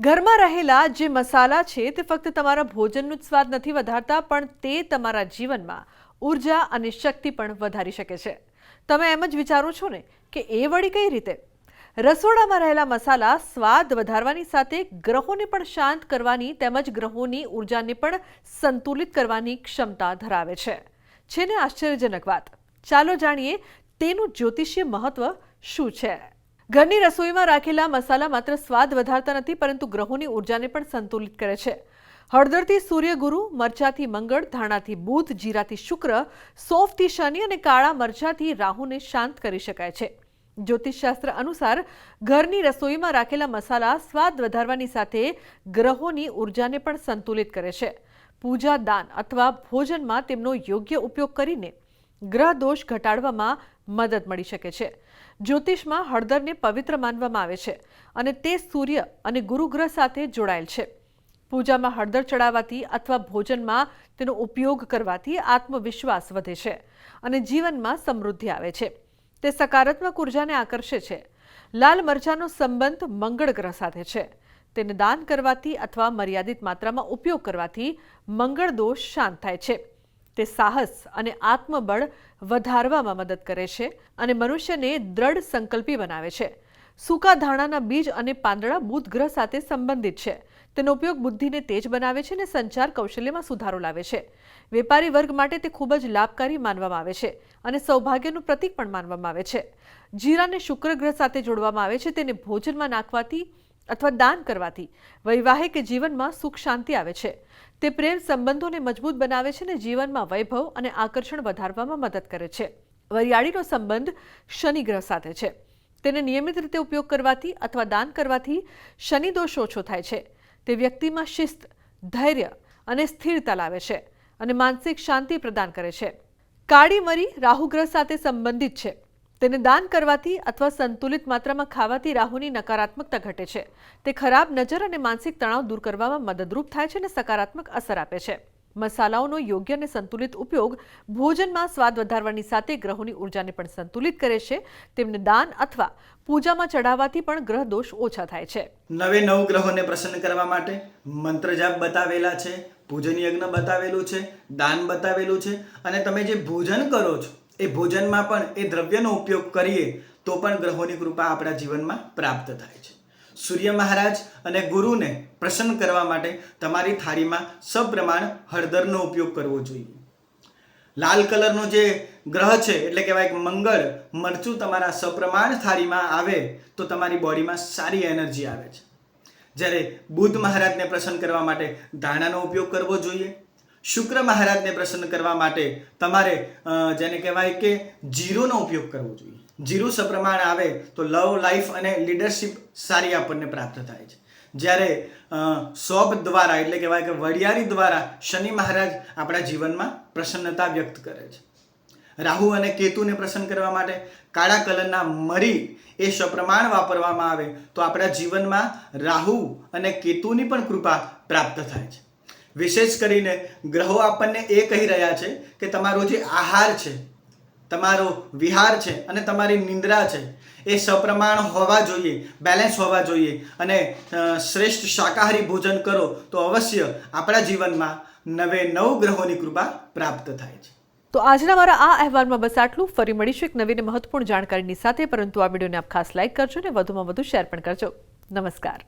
ઘરમાં રહેલા જે મસાલા છે તે ફક્ત તમારા ભોજનનું જ સ્વાદ નથી વધારતા, પણ તે તમારા જીવનમાં ઊર્જા અને શક્તિ પણ વધારી શકે છે. તમે એમ જ વિચારો છો ને કે એ વળી કઈ રીતે? રસોડામાં રહેલા મસાલા સ્વાદ વધારવાની સાથે ગ્રહોને પણ શાંત કરવાની તેમજ ગ્રહોની ઉર્જાને પણ સંતુલિત કરવાની ક્ષમતા ધરાવે છે. છે ને આશ્ચર્યજનક વાત? ચાલો જાણીએ તેનું જ્યોતિષીય મહત્વ શું છે? ઘરની રસોઈમાં રાખેલા મસાલા માત્ર સ્વાદ વધારતા નથી, પરંતુ ગ્રહોની ઉર્જાને પણ સંતુલિત કરે છે. હળદરથી સૂર્યગુરુ, મરચાથી મંગળ, ધાણાથી બુધ, જીરાથી શુક્ર સોફથી શનિ અને કાળા મરચાથી રાહુને શાંત કરી શકાય છે. જ્યોતિષશાસ્ત્ર અનુસાર, ઘરની રસોઈમાં રાખેલા મસાલા સ્વાદ વધારવાની સાથે ગ્રહોની ઉર્જાને પણ સંતુલિત કરે છે. પૂજા દાન અથવા ભોજનમાં તેમનો યોગ્ય ઉપયોગ કરીને ગ્રહ દોષ ઘટાડવામાં મદદ મળી શકે છે. જ્યોતિષમાં હળદરને પવિત્ર માનવામાં આવે છે અને તે સૂર્ય અને ગુરુ ગ્રહ સાથે જોડાયેલ છે. પૂજામાં હળદર ચડાવવાથી અથવા ભોજનમાં તેનો ઉપયોગ કરવાથી આત્મવિશ્વાસ વધે છે અને જીવનમાં સમૃદ્ધિ આવે છે. તે સકારાત્મક ઉર્જાને આકર્ષે છે. લાલ મરચાંનો સંબંધ મંગળ ગ્રહ સાથે છે. તેને દાન કરવાથી અથવા મર્યાદિત માત્રામાં ઉપયોગ કરવાથી મંગળ દોષ શાંત થાય છે. તે સાહસ અને આત્મબળ વધારવામાં મદદ કરે છે અને મનુષ્યને દ્રઢ સંકલ્પી બનાવે છે. સૂકા ધાણાના બીજ અને પાંદડા બુધ ગ્રહ સાથે સંબંધિત છે. તેનો ઉપયોગ બુદ્ધિને તેજ બનાવે છે અને સંચાર કૌશલ્યમાં સુધારો લાવે છે. વેપારી વર્ગ માટે તે ખૂબ જ લાભકારી માનવામાં આવે છે અને સૌભાગ્યનું પ્રતીક પણ માનવામાં આવે છે. જીરાને શુક્ર ગ્રહ સાથે જોડવામાં આવે છે. તેને ભોજનમાં નાખવાથી અથવા દાન કરવાથી. વૈવાહિક જીવનમાં સુખ શાંતિ આવે છે. તે પ્રેમ સંબંધોને મજબૂત બનાવે છે અને જીવનમાં વૈભવ અને આકર્ષણ વધારવામાં મદદ કરે છે. વરિયાળીનો સંબંધ શનિ ગ્રહ સાથે છે. તેને નિયમિત રીતે ઉપયોગ કરવાથી અથવા દાન કરવાથી શનિ દોષ ઓછો થાય છે. તે વ્યક્તિમાં શિસ્ત, ધૈર્ય અને સ્થિરતા લાવે છે અને માનસિક શાંતિ પ્રદાન કરે છે. કાળી મરી રાહુ ગ્રહ સાથે સંબંધિત છે. તેને દાન કરવાથી અથવા સંતુલિત માત્રામાં ખાવાથી રાહુની નકારાત્મકતા ઘટે છે. તે ખરાબ નજર અને માનસિક તણાવ દૂર કરવામાં મદદરૂપ થાય છે અને સકારાત્મક અસર આપે છે. મસાલાઓનો યોગ્ય અને સંતુલિત ઉપયોગ ભોજનમાં સ્વાદ વધારવાની સાથે ગ્રહોની ઉર્જાને પણ સંતુલિત કરે છે. તેમને દાન અથવા પૂજામાં ચડાવવાથી પણ ગ્રહ દોષ ઓછા થાય છે. નવે નવ ગ્રહોને પ્રસન્ન કરવા માટે મંત્ર જાપ બતાવેલા છે પૂજન યજ્ઞ બતાવેલું છે, દાન બતાવેલું છે અને તમે જે ભોજન કરો છો એ ભોજનમાં પણ એ દ્રવ્યનો ઉપયોગ કરીએ તો પણ ગ્રહોની કૃપા આપણા જીવનમાં પ્રાપ્ત થાય છે. સૂર્ય મહારાજ અને ગુરુને પ્રસન્ન કરવા માટે તમારી થાળીમાં સપ્રમાણ હળદરનો ઉપયોગ કરવો જોઈએ. લાલ કલરનો જે ગ્રહ છે, એટલે કહેવાય કે મંગળ, મરચું તમારા સપ્રમાણ થાળીમાં આવે તો તમારી બોડીમાં સારી એનર્જી આવે છે. જ્યારે બુધ મહારાજને પ્રસન્ન કરવા માટે ધાણાનો ઉપયોગ કરવો જોઈએ શુક્ર મહારાજને પ્રસન્ન કરવા માટે તમારે જેને કહેવાય કે જીરોનો ઉપયોગ કરવો જોઈએ. જીરું સપ્રમાણ આવે તો લવ, લાઈફ અને લીડરશિપ સારી આપણને પ્રાપ્ત થાય છે. જ્યારે સોપ દ્વારા એટલે કહેવાય કે વડિયારી દ્વારા શનિ મહારાજ આપણા જીવનમાં પ્રસન્નતા વ્યક્ત કરે છે. રાહુ અને કેતુને પ્રસન્ન કરવા માટે કાળા કલરના મરી એ સપ્રમાણ વાપરવામાં આવે તો આપણા જીવનમાં રાહુ અને કેતુની પણ કૃપા પ્રાપ્ત થાય છે. વિશેષ કરીને ગ્રહો આપણને એ કહી રહ્યા છે કે તમારો જે આહાર છે, તમારો વિહાર છે અને તમારી નિંદ્રા છે, એ સપ્રમાણ હોવા જોઈએ બેલેન્સ હોવા જોઈએ અને શ્રેષ્ઠ શાકાહારી ભોજન કરો તો અવશ્ય આપણા જીવનમાં નવે નવ ગ્રહોની કૃપા પ્રાપ્ત થાય છે. તો આજના મારા આ અહેવાલમાં બસ આટલું. ફરી મળીશું એક નવીને મહત્વપૂર્ણ જાણકારીની સાથે. પરંતુ આ વિડીયોને આપ ખાસ લાઇક કરજો અને વધુમાં વધુ શેર પણ કરજો. નમસ્કાર.